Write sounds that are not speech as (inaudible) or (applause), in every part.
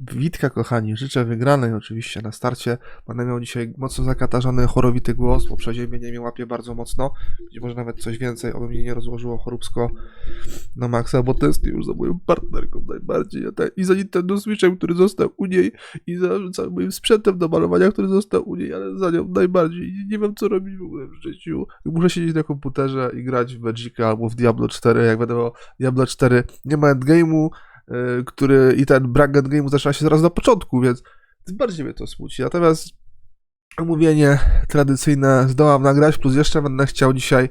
Witka, kochani, życzę wygranej oczywiście na starcie. Będę miał dzisiaj mocno zakatarzany, chorowity głos, bo przeziębienie mnie łapie bardzo mocno. Być może nawet coś więcej, oby mnie nie rozłożyło choróbsko na maksa, bo tęsknię już za moją partnerką najbardziej. I za Nintendo Switchem, który został u niej, i za całym moim sprzętem do malowania, który został u niej, ale za nią najbardziej. Nie wiem, co robić w ogóle w życiu. Muszę siedzieć na komputerze i grać w Magica albo w Diablo 4. Jak będę miał Diablo 4, nie ma endgame'u, który i ten brak endgame'u zaczyna się zaraz na początku, więc bardziej mnie to smuci. Natomiast omówienie tradycyjne zdołam nagrać, plus jeszcze będę chciał dzisiaj,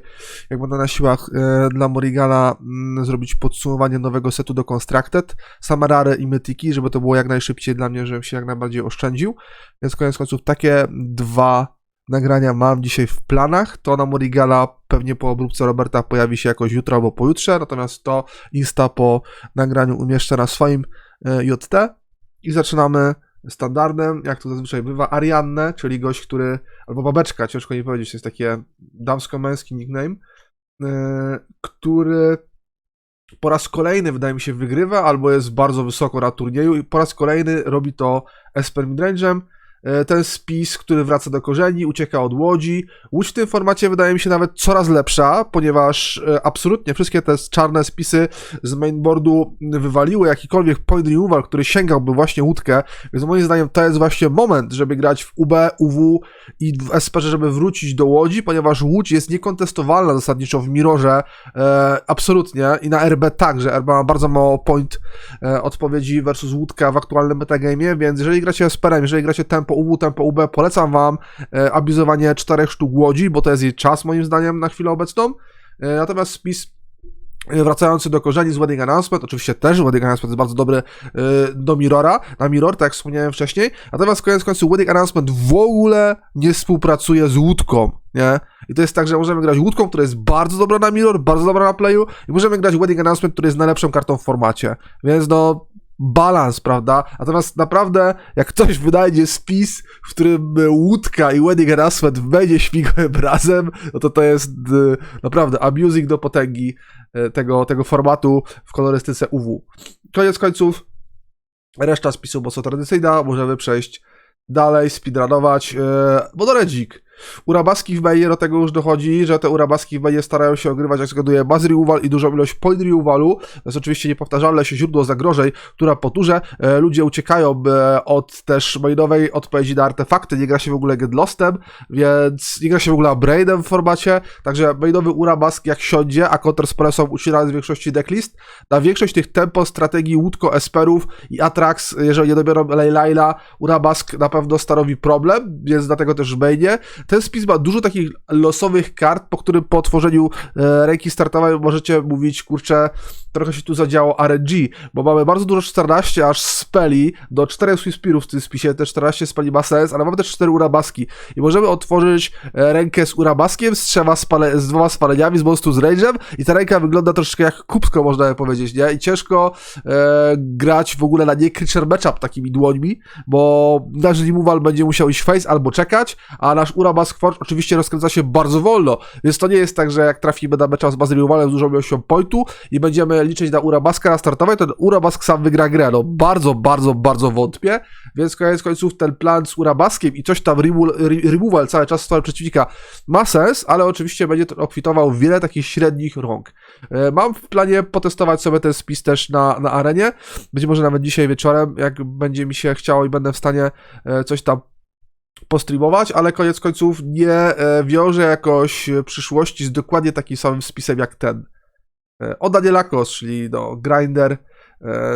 jak będę na siłach e, dla Morigana, mm, zrobić podsumowanie nowego setu do Constructed, Samarary i Mytiki, żeby to było jak najszybciej dla mnie, żebym się jak najbardziej oszczędził. Więc koniec końców takie dwa nagrania mam dzisiaj w planach. To na Morigana pewnie po obróbce Roberta pojawi się jakoś jutro albo pojutrze, natomiast to Insta po nagraniu umieszczę na swoim e, JT i zaczynamy standardem, jak to zazwyczaj bywa, Ariannę, czyli gość, który, albo babeczka, ciężko nie powiedzieć, to jest takie damsko-męski nickname, e, który po raz kolejny, wydaje mi się, wygrywa, albo jest bardzo wysoko na turnieju i po raz kolejny robi to Esper Midrange'em. E, Ten spis, który wraca do korzeni, ucieka od łodzi. Łódź w tym formacie wydaje mi się nawet coraz lepsza, ponieważ e, absolutnie wszystkie te czarne spisy z mainboardu wywaliły jakikolwiek point removal, który sięgałby właśnie łódkę, więc moim zdaniem to jest właśnie moment, żeby grać w UB, UW i w SP, żeby wrócić do łodzi, ponieważ łódź jest niekontestowalna zasadniczo w Mirorze, e, absolutnie i na RB także. RB ma bardzo mało point e, odpowiedzi versus łódka w aktualnym metagamie, więc jeżeli gracie Esperem, jeżeli gracie tempo UW, tempo UB, polecam wam e, abuzowanie czterech sztuk łodzi, bo to jest jej czas moim zdaniem na chwilę obecną. E, natomiast spis e, wracający do korzeni z Wedding Announcement, oczywiście też Wedding Announcement jest bardzo dobry e, do Mirrora, na Mirror, tak jak wspomniałem wcześniej, natomiast koniec końców Wedding Announcement w ogóle nie współpracuje z łódką, nie? I to jest tak, że możemy grać łódką, która jest bardzo dobra na Mirror, bardzo dobra na Playu i możemy grać Wedding Announcement, który jest najlepszą kartą w formacie, więc no balans, prawda? Natomiast naprawdę, jak ktoś wynajdzie spis, w którym y, łódka i wedding announcement będzie śmigłem (laughs) razem, no to to jest y, naprawdę abusing do potęgi y, tego, tego formatu w kolorystyce UW. Koniec końców, reszta spisu mocno tradycyjna, możemy przejść dalej, speedrunować, yy, Bodoredzik. Urabaski w Bejie do tego już dochodzi, że te urabaski w Bejie starają się ogrywać, jak zgaduję, baz removal i dużą ilość point removalu. To jest oczywiście niepowtarzalne się źródło zagrożeń, która po turze e, ludzie uciekają e, od też mainowej odpowiedzi na artefakty, nie gra się w ogóle Get Lostem, więc nie gra się w ogóle Braidem w formacie, także mainowy urabask jak siądzie, a counterspele są ucinane z większości decklist, na większość tych tempo, strategii łódko, esperów i Atrax, jeżeli nie dobiorą Lejlaila, urabask na pewno stanowi problem, więc dlatego też w mainie. Ten spis ma dużo takich losowych kart, po którym po otworzeniu e, ręki startowej możecie mówić, kurczę, trochę się tu zadziało RNG, bo mamy bardzo dużo 14 aż speli do 4 Swisspirów w tym spisie, te 14 speli ma sens, ale mamy też 4 urabaski i możemy otworzyć e, rękę z urabaskiem, z, trzema spale, z dwoma spaleniami, z monstru z range'em i ta ręka wygląda troszeczkę jak kubsko, można by powiedzieć, nie? I ciężko e, grać w ogóle na nie creature matchup takimi dłońmi, bo nasz removal będzie musiał iść face albo czekać, a nasz Urabask Forge oczywiście rozkręca się bardzo wolno, więc to nie jest tak, że jak trafimy na matchup z baz removalem z dużą ilością pointu i będziemy liczyć na Urabaska na startowej, to ten Urabask sam wygra grę. No bardzo, bardzo, bardzo wątpię, więc koniec końców ten plan z Urabaskiem i coś tam removal, re- removal cały czas stworzył przeciwnika ma sens, ale oczywiście będzie to obfitował wiele takich średnich rąk. E, Mam w planie potestować sobie ten spis też na, na arenie. Być może nawet dzisiaj wieczorem, jak będzie mi się chciało i będę w stanie e, coś tam postreamować, ale koniec końców nie e, wiąże jakoś e, przyszłości z dokładnie takim samym spisem jak ten. E, O Danielakos, czyli no, Grinder.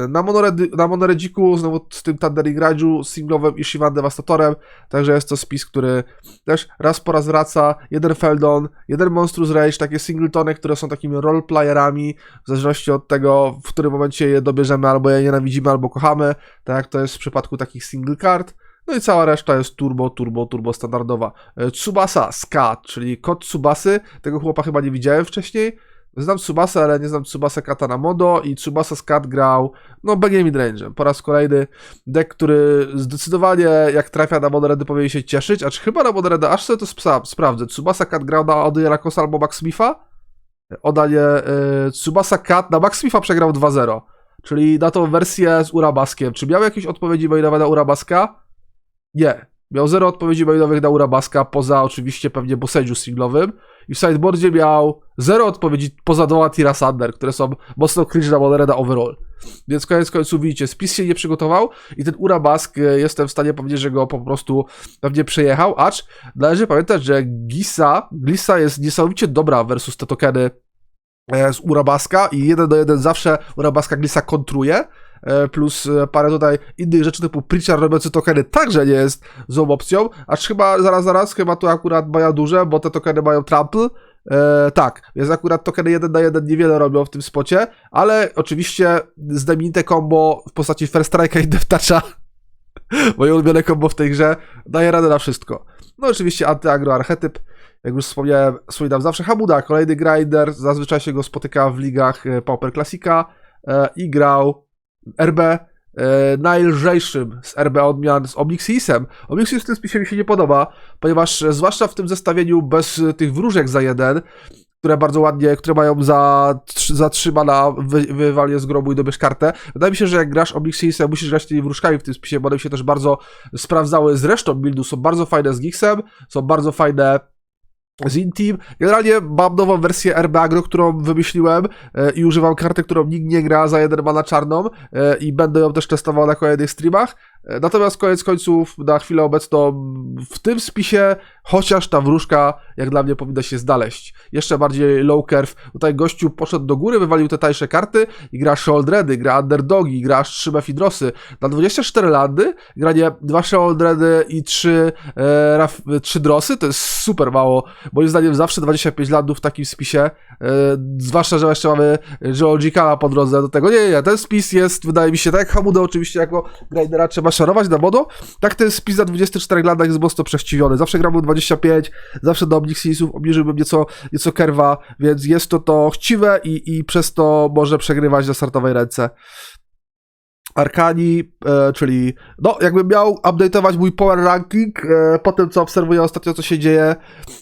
Na, Monored, na Monoredziku, znowu z tym Thundering Rage'u, singlowym i Shivan Devastatorem, także jest to spis, który też raz po raz wraca, jeden Feldon, jeden Monstrous Rage, takie singletony, które są takimi roleplayerami, w zależności od tego, w którym momencie je dobierzemy, albo je nienawidzimy, albo kochamy, tak jak to jest w przypadku takich single card. No i cała reszta jest turbo, turbo, turbo standardowa. E, Tsubasa Skat, czyli kod Tsubasy, tego chłopa chyba nie widziałem wcześniej. Znam Tsubasa, ale nie znam Tsubasa Kata na modo i Tsubasa Skat grał, no, BG midrange'em. Po raz kolejny deck, który zdecydowanie jak trafia na Modoredy powinien się cieszyć, acz chyba na Modoredy, aż sobie to spra- sprawdzę. Tsubasa Kat grał na Ody Rakosa albo Max Smitha? Odanie y, Tsubasa Kat na Max przegrał 2-0. czyli na tą wersję z Urabaskiem. Czy miał jakieś odpowiedzi mainowe na Urabaska? Nie. Miał zero odpowiedzi mainowych na Urabaska, poza oczywiście pewnie bossage'u singlowym. I w sideboardzie miał zero odpowiedzi poza dwoma Tira Sander, które są mocno cringe na Monereda overall. Więc koniec końców widzicie, spis się nie przygotował i ten Urabask, e, jestem w stanie powiedzieć, że go po prostu pewnie przejechał, acz należy pamiętać, że Gisa, Glissa jest niesamowicie dobra versus te tokeny e, z Urabaska i jeden do jeden zawsze Urabaska Glissa kontruje, plus e, parę tutaj innych rzeczy typu Preacher robiący tokeny także nie jest złą opcją, acz chyba zaraz, zaraz, chyba tu akurat mają duże, bo te tokeny mają trample, E, tak, więc akurat tokeny 1 na 1 niewiele robią w tym spocie, ale oczywiście znamienite combo w postaci First Strike'a i Toucha, (laughs) moje ulubione combo w tej grze, daje radę na wszystko. No oczywiście antyagro archetyp, jak już wspomniałem, wspominam zawsze Hamuda, kolejny grinder, zazwyczaj się go spotyka w ligach e, Pauper Classica e, i grał RB e, najlżejszym z RB odmian z Omixisem. Omixis w tym spisie mi się nie podoba, ponieważ e, zwłaszcza w tym zestawieniu bez e, tych wróżek za jeden, które bardzo ładnie, które mają za, za trzy mana wy, wywalię z grobu i dobierz kartę. Wydaje mi się, że jak grasz Omixisem, musisz grać tymi wróżkami w tym spisie, bo one się też bardzo sprawdzały z resztą buildu, są bardzo fajne z Gixem, są bardzo fajne z Intim. Generalnie mam nową wersję RB Agro, którą wymyśliłem e, i używam karty, którą nikt nie gra za jeden mana czarną e, i będę ją też testował na kolejnych streamach. E, Natomiast koniec końców na chwilę obecną w tym spisie chociaż ta wróżka jak dla mnie powinna się znaleźć. Jeszcze bardziej low curve. Tutaj gościu poszedł do góry, wywalił te tańsze karty i gra Sholdredy, gra Underdogi, gra 3 Mefidrosy. Na 24 landy granie 2 Sholdredy i 3, e, raf, 3 drosy to jest super mało. Moim zdaniem zawsze 25 landów w takim spisie, e, zwłaszcza, że jeszcze mamy Geologicala po drodze do tego. Nie, nie, ten spis jest, wydaje mi się, tak jak Hamuda oczywiście jako grindera trzeba szarować na modo, tak ten spis na 24 landach jest mocno przechciwiony. Zawsze gramy 25, zawsze do Omnixisów obniżyłbym nieco, nieco kerwa, więc jest to to chciwe i, i przez to może przegrywać na startowej ręce. Arkani, e, czyli no jakbym miał update'ować mój power ranking e, po tym, co obserwuję ostatnio, co się dzieje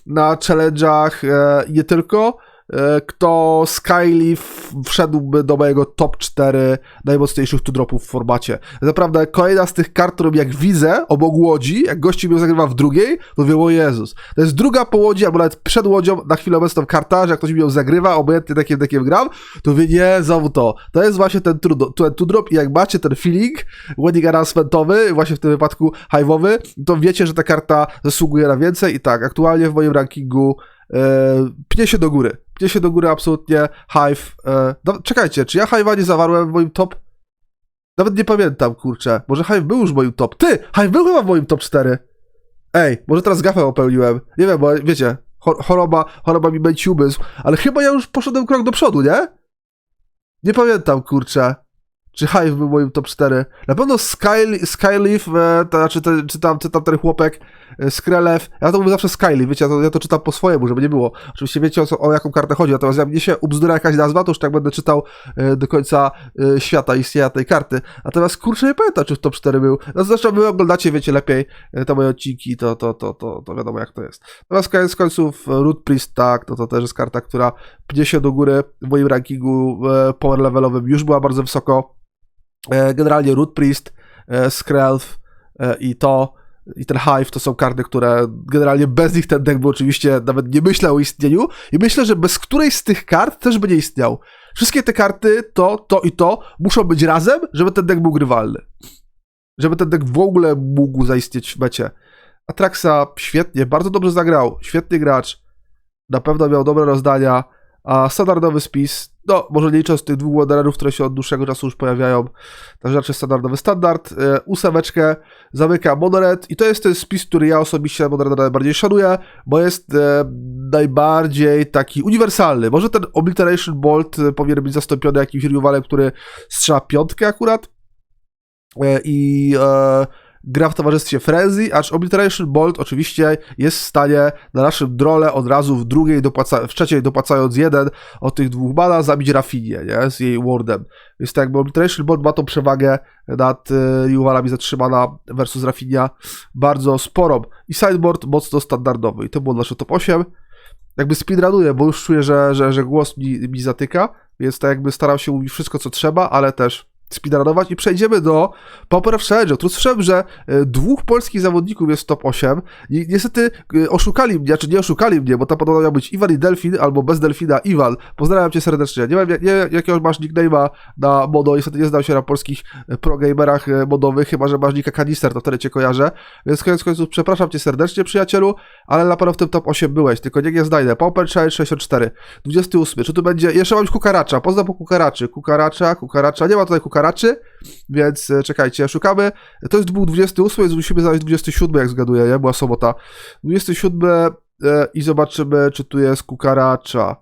na challenge'ach e, nie tylko, e, kto Skyleaf wszedłby do mojego top 4 najmocniejszych tu dropów w formacie. Naprawdę kolejna z tych kart, którą jak widzę obok łodzi, jak gości mnie zagrywa w drugiej, to mówię, o Jezus. To jest druga po łodzi, albo nawet przed łodzią na chwilę obecną karta, że jak ktoś mi ją zagrywa, obojętnie takim takim gram, to mówię, nie, znowu to. To jest właśnie ten trud, ten tu drop i jak macie ten feeling, wedding announcementowy, właśnie w tym wypadku hive'owy, to wiecie, że ta karta zasługuje na więcej i tak, aktualnie w moim rankingu e, pnie się do góry. Pnie się do góry absolutnie Hive. E, no, czekajcie, czy ja Hive'a nie zawarłem w moim top? Nawet nie pamiętam, kurczę. Może Hive był już w moim top. Ty! Hive był chyba w moim top 4. Ej, może teraz gafę popełniłem. Nie wiem, bo wiecie, cho- choroba, choroba mi męci umysł, ale chyba ja już poszedłem krok do przodu, nie? Nie pamiętam, kurczę. Czy Hive był moim top 4? Na pewno Sky, Skyleaf, e, to znaczy te, czy, tam, czy tam ten chłopek e, Skrelew, ja to mówię zawsze Skyleaf, wiecie, ja to, ja to czytam po swojemu, żeby nie było. Oczywiście wiecie o, co, o jaką kartę chodzi, natomiast jak mnie się ubzdura jakaś nazwa, to już tak będę czytał e, do końca e, świata istnienia tej karty. Natomiast kurczę, nie pamiętam, czy w top 4 był. No zresztą wy oglądacie, wiecie lepiej e, te moje odcinki, to, to, to, to, to wiadomo jak to jest. Natomiast koniec końców e, Root Priest, tak, to, to też jest karta, która pnie się do góry w moim rankingu e, power levelowym, już była bardzo wysoko. E, Generalnie Root Priest, e, Skrelf e, i to, i ten Hive to są karty, które generalnie bez nich ten deck by oczywiście nawet nie myślał o istnieniu i myślę, że bez którejś z tych kart też by nie istniał. Wszystkie te karty, to, to i to muszą być razem, żeby ten deck był grywalny. Żeby ten deck w ogóle mógł zaistnieć w mecie. Atraxa świetnie, bardzo dobrze zagrał, świetny gracz, na pewno miał dobre rozdania, a standardowy spis, no może nie licząc tych dwóch modererów, które się od dłuższego czasu już pojawiają, także raczej standardowy standard, e, ósemeczkę zamyka Monored i to jest ten spis, który ja osobiście Monored najbardziej szanuję, bo jest e, najbardziej taki uniwersalny. Może ten Obliteration Bolt e, powinien być zastąpiony jakimś rywalem, który strzela piątkę akurat i e, gra w towarzystwie Frenzy, acz Obliteration Bolt oczywiście jest w stanie na naszym drole od razu w drugiej, dopłaca, w trzeciej dopłacając jeden od tych dwóch bana, zabić Rafinię, nie, z jej wardem. Więc tak jakby Obliteration Bolt ma tą przewagę nad y, rywalami zatrzymana versus Rafinia bardzo sporą. I sideboard mocno standardowy. I to było nasze top 8. Jakby speedrunuję, bo już czuję, że, że, że głos mi, mi zatyka, więc tak jakby starał się mówić wszystko, co trzeba, ale też speedrunować i przejdziemy do Pauper Challenge. Tu słyszałem, że e, dwóch polskich zawodników jest w top 8. Ni niestety e, oszukali mnie, czy nie oszukali mnie, bo to podobno miał być Iwan i Delfin, albo bez Delfina Iwan. Pozdrawiam cię serdecznie. Nie wiem, jak- nie, jakiego masz nickname'a na modo, niestety nie znam się na polskich e, progamerach modowych, chyba, że masz nika Kanister, to wtedy cię kojarzę. Więc koniec końców przepraszam cię serdecznie, przyjacielu, ale na pewno w tym top 8 byłeś, tylko niech je znajdę. Pauper Challenge 64, 28. Czy tu będzie, jeszcze mam kukaracza, poznam po kukaraczy, kukaracza, kukaracza, nie ma tutaj kukaraczy, więc e, czekajcie, szukamy. To jest był 28, więc musimy znaleźć 27, jak zgaduję, nie? Była sobota. 27 e, i zobaczymy, czy tu jest kukaracza.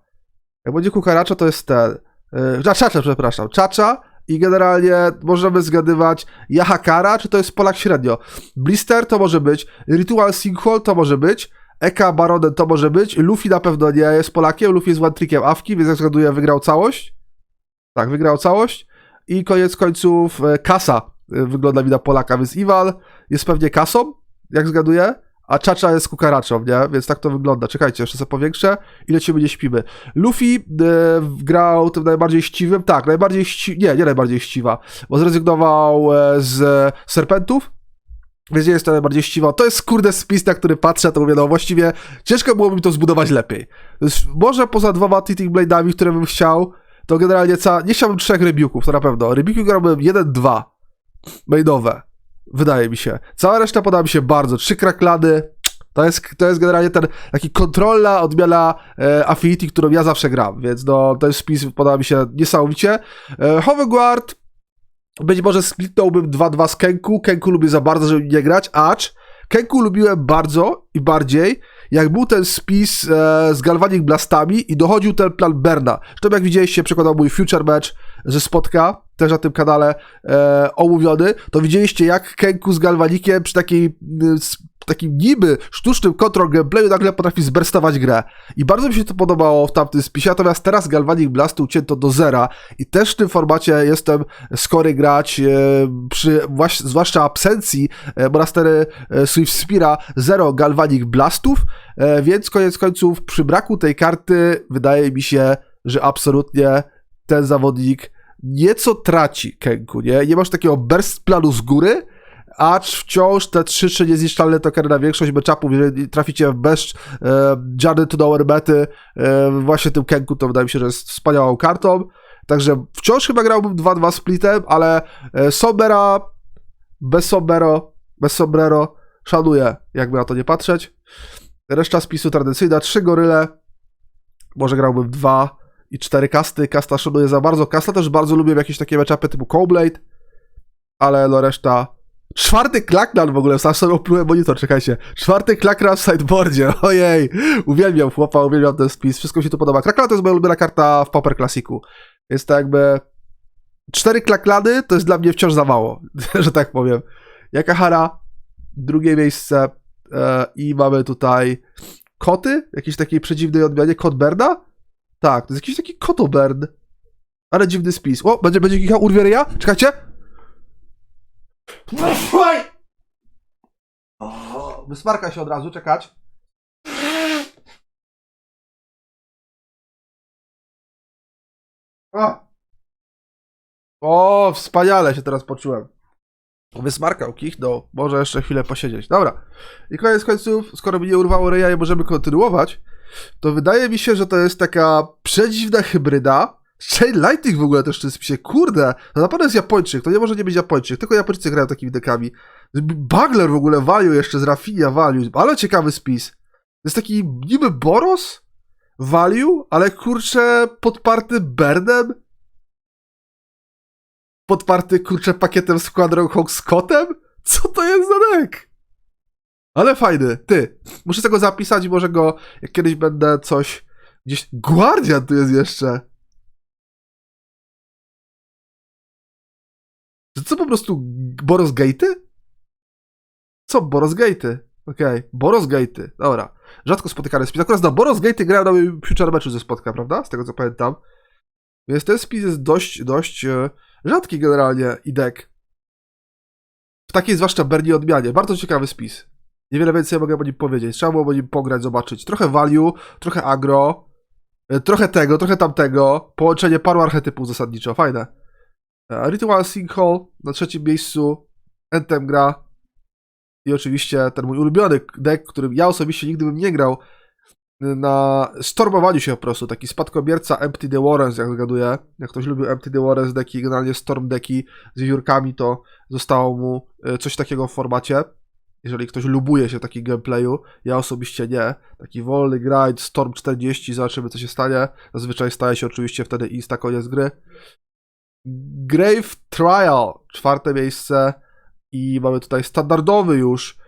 Jak będzie kukaracza, to jest ten. E, czacza, przepraszam. Czacza i generalnie możemy zgadywać Yahakara, czy to jest Polak średnio. Blister to może być, Ritual Sinkhole to może być, Eka Baronen to może być, Luffy na pewno nie jest Polakiem, Luffy jest one trickiem Awki, więc jak zgaduję, wygrał całość. Tak, wygrał całość. I koniec końców e, Kasa e, wygląda mi na Polaka, więc Iwan jest pewnie Kasą, jak zgaduję, a Czacza jest Kukaraczą, nie? Więc tak to wygląda. Czekajcie, jeszcze sobie powiększę i lecimy, nie śpimy. Luffy e, grał tym najbardziej ściwym, tak, najbardziej ści... nie, nie najbardziej ściwa, bo zrezygnował z Serpentów, więc nie jest to najbardziej ściwa. To jest kurde spis, na który patrzę, to mówię, no właściwie ciężko byłoby mi to zbudować lepiej. Może poza dwoma Teething Blade'ami, które bym chciał, to generalnie ca... nie chciałbym trzech rybiuków, to na pewno. Rybiuki grałbym jeden, dwa mainowe, wydaje mi się. Cała reszta podoba mi się bardzo. Trzy kraklady, to jest, to jest generalnie ten taki kontrolna odmiana e, Affinity, którą ja zawsze gram, więc no, ten spis podoba mi się niesamowicie. E, Hoverguard, być może splitnąłbym 2-2 z Kenku. Kenku lubię za bardzo, żeby nie grać, acz Kenku lubiłem bardzo i bardziej, jak był ten spis e, z Galvanic Blastami i dochodził ten plan Berna. Zresztą jak widzieliście, przekładał mój Future Match ze Spotka, też na tym kanale e, omówiony, to widzieliście jak Kenku z Galvanikiem przy takiej y, takim niby sztucznym control gameplayu nagle potrafi zberstować grę. I bardzo mi się to podobało w tamtym spisie, natomiast teraz Galvanic Blasty ucięto do zera i też w tym formacie jestem skory grać, e, przy właś- zwłaszcza absencji e, Monastery e, Swift Spira, zero Galvanic Blastów, e, więc koniec końców przy braku tej karty wydaje mi się, że absolutnie ten zawodnik nieco traci Kenku, nie? Nie masz takiego burst planu z góry, acz wciąż te 3-3 niezniszczalne tokery na większość matchupów, jeżeli traficie w best e, to Nowhere e, właśnie tym Kenku to wydaje mi się, że jest wspaniałą kartą, także wciąż chyba grałbym 2-2 splitem, ale e, Sobera bez Sobero, bez Sombrero szanuję, jakby na to nie patrzeć. Reszta spisu tradycyjna, 3 goryle, może grałbym 2 i 4 kasty, kasta szanuję za bardzo, kasta też bardzo lubię jakieś takie matchupy typu Coldblade, ale no reszta Czwarty klakran w ogóle, sam sobie oplułem monitor, czekajcie. Czwarty klakran w sideboardzie, (laughs) ojej. Uwielbiam chłopa, uwielbiam ten spis, wszystko mi się tu podoba. Klakran to jest moja ulubiona karta w Pauper Classicu. Jest to jakby... Cztery klaklany to jest dla mnie wciąż za mało, (laughs) że tak powiem. Jakahara, drugie miejsce e, i mamy tutaj koty, jakiejś takiej przedziwnej odmianie, kot Berna? Tak, to jest jakiś taki kotobern. Ale dziwny spis. O, będzie, będzie kichał Urwieria? Czekajcie. No słuchaj! O, Wysmarka się od razu, czekać. O! o, wspaniale się teraz poczułem. Wysmarkał, kichnął. Może jeszcze chwilę posiedzieć. Dobra. I koniec końców, skoro mi nie urwało ryja możemy kontynuować, to wydaje mi się, że to jest taka przedziwna hybryda. Chain Lightning w ogóle też w tym. Kurde, to na pewno jest Japończyk. To nie może nie być Japończyk. Tylko Japończycy grają takimi dekami. Bagler w ogóle value jeszcze z Rafinia value. Ale ciekawy spis. Jest taki niby Boros value, ale kurczę podparty Bernem. Podparty kurczę pakietem Squadron Hawk Scottem? Co to jest za deck? Ale fajny, ty. Muszę tego zapisać i może go, jak kiedyś będę coś gdzieś... Guardian tu jest jeszcze. Co po prostu Boros Gate'y? Co Boros Gate'y? Okej, Boros Gate'y, dobra. Rzadko spotykany spis. Akurat na Boros Gate'y grałem na Future Matchu ze spotka, prawda? Z tego co pamiętam. Więc ten spis jest dość, dość e, rzadki generalnie i deck. W takiej zwłaszcza Bernie odmianie. Bardzo ciekawy spis. Niewiele więcej mogę o nim powiedzieć. Trzeba było o nim pograć, zobaczyć. Trochę value, trochę agro, e, trochę tego, trochę tamtego. Połączenie paru archetypów zasadniczo. Fajne. E, Ritual Sinkhole na trzecim miejscu, Anthem gra i oczywiście ten mój ulubiony deck, którym ja osobiście nigdy bym nie grał, na stormowaniu się po prostu, taki spadkobierca Empty the Warrens, jak zgaduję. Jak ktoś lubił Empty the Warrens deki, generalnie Storm deki z wiórkami, to zostało mu e, coś takiego w formacie. Jeżeli ktoś lubuje się taki gameplayu, ja osobiście nie. Taki wolny grind, Storm 40, zobaczymy co się stanie. Zazwyczaj staje się oczywiście wtedy insta koniec gry. Grave Trial, czwarte miejsce i mamy tutaj standardowy już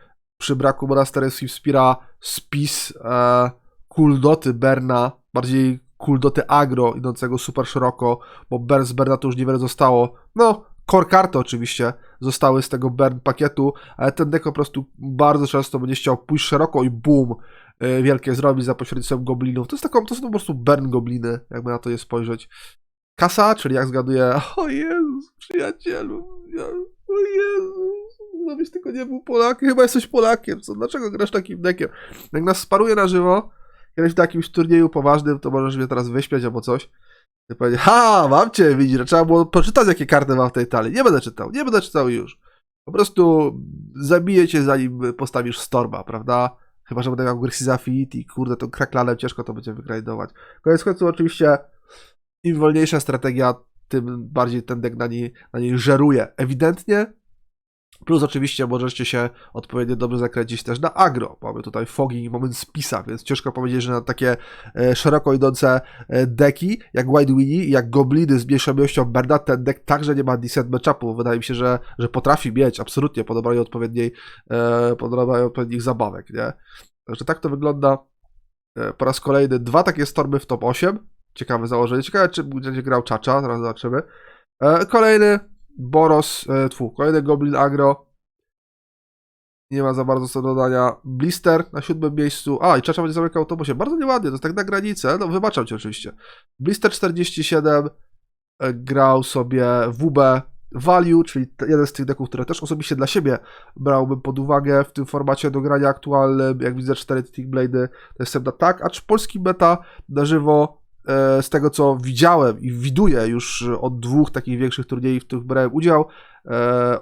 przy braku Monastery Spira spis e, Kuldoty Berna, bardziej Kuldoty Agro, idącego super szeroko, bo Bern z Berna to już niewiele zostało. No, core karty oczywiście zostały z tego Bern pakietu, ale ten deck po prostu bardzo często będzie chciał pójść szeroko i boom, e, wielkie zrobić za pośrednictwem goblinów. To, jest taką, to są po prostu Bern gobliny, jakby na to je spojrzeć. Kasa, czyli jak zgaduję, (laughs) o Jezus, przyjacielu, ja, o Jezus, żebyś tylko nie był Polakiem, chyba jesteś Polakiem, co, dlaczego grasz takim deckiem? Jak nas sparuje na żywo, kiedyś w jakimś turnieju poważnym, to możesz mnie teraz wyśmiać albo coś, i powiedzieć, ha, mam cię, widzisz, że trzeba było poczytać, jakie karty mam w tej talii, nie będę czytał, nie będę czytał już, po prostu zabiję cię, zanim postawisz Storma, prawda? Chyba, że będę miał Grixis Affinity, kurde, to kraklanem ciężko to będzie wygrajdować. Koniec końców oczywiście im wolniejsza strategia, tym bardziej ten deck na niej, na niej żeruje. Ewidentnie. Plus oczywiście możecie się odpowiednio dobrze zakręcić też na agro. Mamy tutaj fogi, moment spisa, więc ciężko powiedzieć, że na takie e, szeroko idące e, deki, jak White Winnie, jak Gobliny z mniejszą ilością Berna, ten deck także nie ma decent matchupu. Wydaje mi się, że, że potrafi mieć absolutnie podobanie odpowiedniej, e, podobanie odpowiednich zabawek, nie? Także tak to wygląda po raz kolejny. Dwa takie stormy w top 8. Ciekawe założenie. Ciekawe, czy będzie grał Czacza, zaraz zobaczymy. Kolejny Boros, e, tfu, kolejny Goblin Agro. Nie ma za bardzo co do dodania. Blister na siódmym miejscu. A, i Czacza będzie zamykał autobusie. Bardzo nieładnie, to jest tak na granicę. No, wybaczam cię oczywiście. Blister 47 e, grał sobie WB Value, czyli jeden z tych deków, które też osobiście dla siebie brałbym pod uwagę w tym formacie do grania aktualnym. Jak widzę, 4 Tick Blade to jestem na tak, acz polski beta na żywo z tego co widziałem i widuję już od dwóch takich większych turniejów, w których brałem udział, e,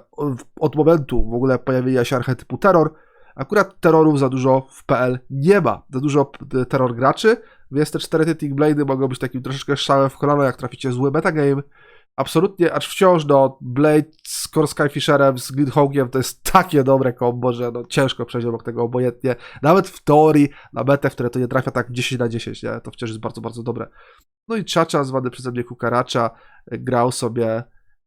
od- momentu w ogóle pojawienia się archetypu terror, akurat terrorów za dużo w PL nie ma. Za dużo terror graczy, więc te cztery Tick Blade mogą być takim troszeczkę strzałem w kolano, jak traficie zły metagame. Absolutnie, acz wciąż no, Blade z Core Skyfisherem, z Greenhawkiem to jest takie dobre kombo, że no, ciężko przejść obok tego obojętnie. Nawet w teorii na metę, w które to nie trafia tak 10 na 10, nie? to wciąż jest bardzo, bardzo dobre. No i Czacza, zwany przeze mnie Kukaracza, e, grał sobie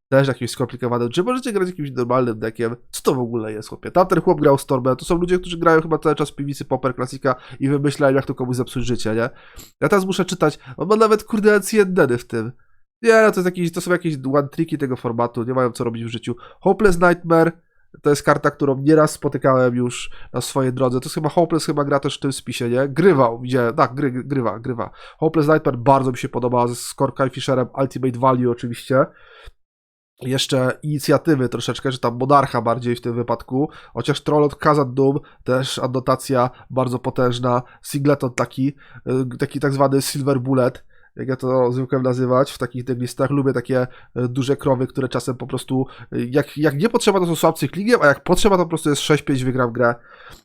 też jakimś skomplikowanym. Czy możecie grać jakimś normalnym deckiem? Co to w ogóle jest, chłopie? Tamten chłop grał Stormem. To są ludzie, którzy grają chyba cały czas PVC Popper Klasika i wymyślają, jak to komuś zepsuć życie, nie? Ja teraz muszę czytać. On ma nawet kurde NCND w tym. Nie, no to, jest to są jakieś one triki tego formatu, nie mają co robić w życiu. Hopeless Nightmare to jest karta, którą nieraz spotykałem już na swojej drodze. To jest chyba Hopeless chyba gra też w tym spisie, nie? Grywał, gdzie, tak, gry, grywa, grywa. Hopeless Nightmare bardzo mi się podoba, z Score Fisherem, Ultimate Value oczywiście. Jeszcze inicjatywy troszeczkę, że tam monarcha bardziej w tym wypadku, chociaż Troll od Kazan Doom, też adnotacja bardzo potężna, Singleton taki, y, taki tak zwany Silver Bullet, jak ja to zwykłem nazywać w takich tych listach. Lubię takie e, duże krowy, które czasem po prostu, e, jak, jak nie potrzeba, to są słabcy kligiem, a jak potrzeba, to po prostu jest 6-5 wygram grę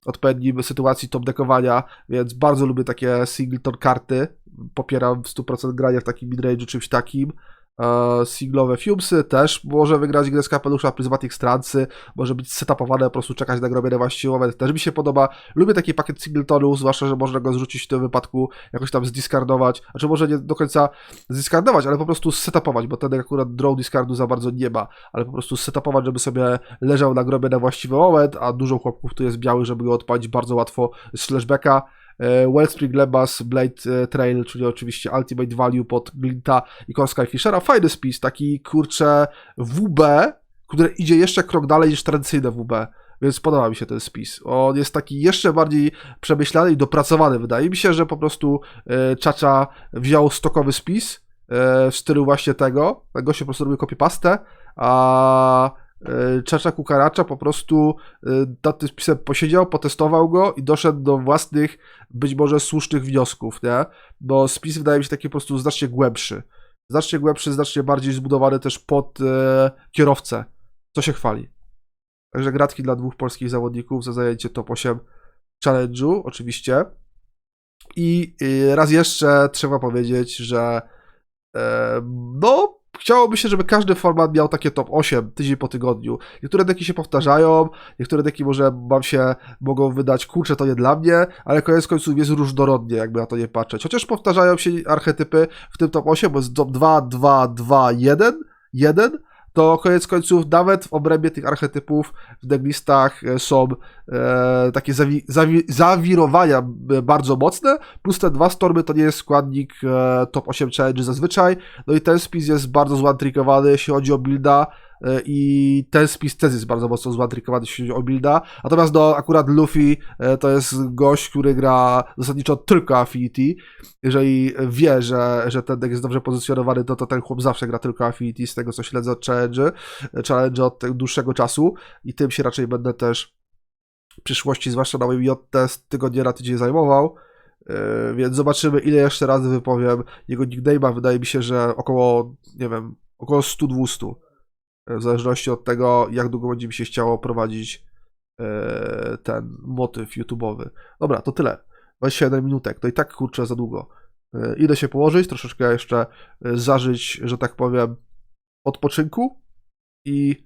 odpowiednim sytuacji top deckowania, więc bardzo lubię takie singleton karty. Popieram w 100% granie w takim midrange'u, czymś takim. E, singlowe Fumesy też. Może wygrać grę z kapelusza, Prismatic Strancy, może być setupowane, po prostu czekać na grobie na właściwy moment, też mi się podoba. Lubię taki pakiet singletonów, zwłaszcza, że można go zrzucić w tym wypadku, jakoś tam zdiskardować, znaczy może nie do końca zdiskardować, ale po prostu setupować, bo ten akurat draw discardu za bardzo nie ma, ale po prostu setupować, żeby sobie leżał na grobie na właściwy moment, a dużo chłopków tu jest białych, żeby go odpalić bardzo łatwo z flashbacka. E, Wellspring Lebas, Blade e, Trail, czyli oczywiście Ultimate Value pod Glinta i Core Skyfishera. Fajny spis, taki kurczę WB, który idzie jeszcze krok dalej niż tradycyjne WB. Więc podoba mi się ten spis. On jest taki jeszcze bardziej przemyślany i dopracowany. Wydaje mi się, że po prostu e, Czacza wziął stokowy spis w stylu właśnie tego. Tego się po prostu robił copypastę, a e, Czacza Kukaracza po prostu e, nad tym spisem posiedział, potestował go i doszedł do własnych, być może słusznych wniosków, nie? Bo spis wydaje mi się taki po prostu znacznie głębszy. znacznie głębszy, znacznie bardziej zbudowany też pod e, kierowcę, co się chwali. Także gratki dla dwóch polskich zawodników za zajęcie top 8 challenge'u, oczywiście. I y, raz jeszcze trzeba powiedzieć, że e, no, chciałoby się, żeby każdy format miał takie top 8 tydzień po tygodniu. Niektóre deki się powtarzają, niektóre deki może wam się mogą wydać, kurczę, to nie dla mnie, ale koniec końców jest różnorodnie, jakby na to nie patrzeć. Chociaż powtarzają się archetypy w tym top 8, bo jest top 2, 2, 2, 1, 1, to koniec końców nawet w obrębie tych archetypów w decklistach e, są e, takie zawi, zawi, zawirowania e, bardzo mocne, plus te dwa stormy to nie jest składnik e, top 8 challenge zazwyczaj, no i ten spis jest bardzo złantrikowany, jeśli chodzi o builda i ten spis też jest bardzo mocno złantrikowany, jeśli chodzi o builda, natomiast no akurat Luffy e, to jest gość, który gra zasadniczo tylko Affinity, jeżeli wie, że, że ten deck jest dobrze pozycjonowany, to, to ten chłop zawsze gra tylko Affinity, z tego co śledzę od challenge, challenge od dłuższego czasu i tym się raczej będę też w przyszłości, zwłaszcza na moim JT, tygodnie na tydzień zajmował. Więc zobaczymy, ile jeszcze razy wypowiem jego nickname'a. Wydaje mi się, że około, nie wiem, około 100-200. W zależności od tego, jak długo będzie mi się chciało prowadzić yy, ten motyw YouTube'owy. Dobra, to tyle. 27 minutek, to i tak kurczę za długo. Yy, Idę się położyć, troszeczkę jeszcze yy, zażyć, że tak powiem, odpoczynku i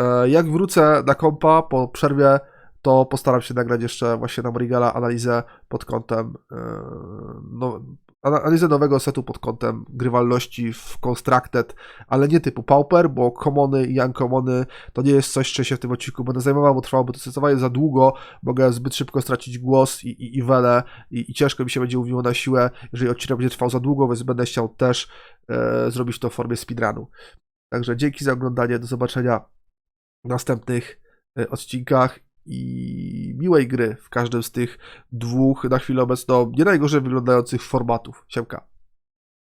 e, jak wrócę na kompa po przerwie, to postaram się nagrać jeszcze właśnie na Morigala analizę pod kątem e, no, analizę nowego setu pod kątem grywalności w Constructed, ale nie typu Pauper, bo commony i uncommony to nie jest coś, czym się w tym odcinku będę zajmował, bo trwałoby to zdecydowanie za długo, mogę zbyt szybko stracić głos i, i, i welę i, i ciężko mi się będzie mówiło na siłę, jeżeli odcinek będzie trwał za długo, więc będę chciał też e, zrobić to w formie speedrunu. Także dzięki za oglądanie, do zobaczenia w następnych e, odcinkach i miłej gry w każdym z tych dwóch na chwilę obecną nie najgorzej wyglądających formatów. Siemka.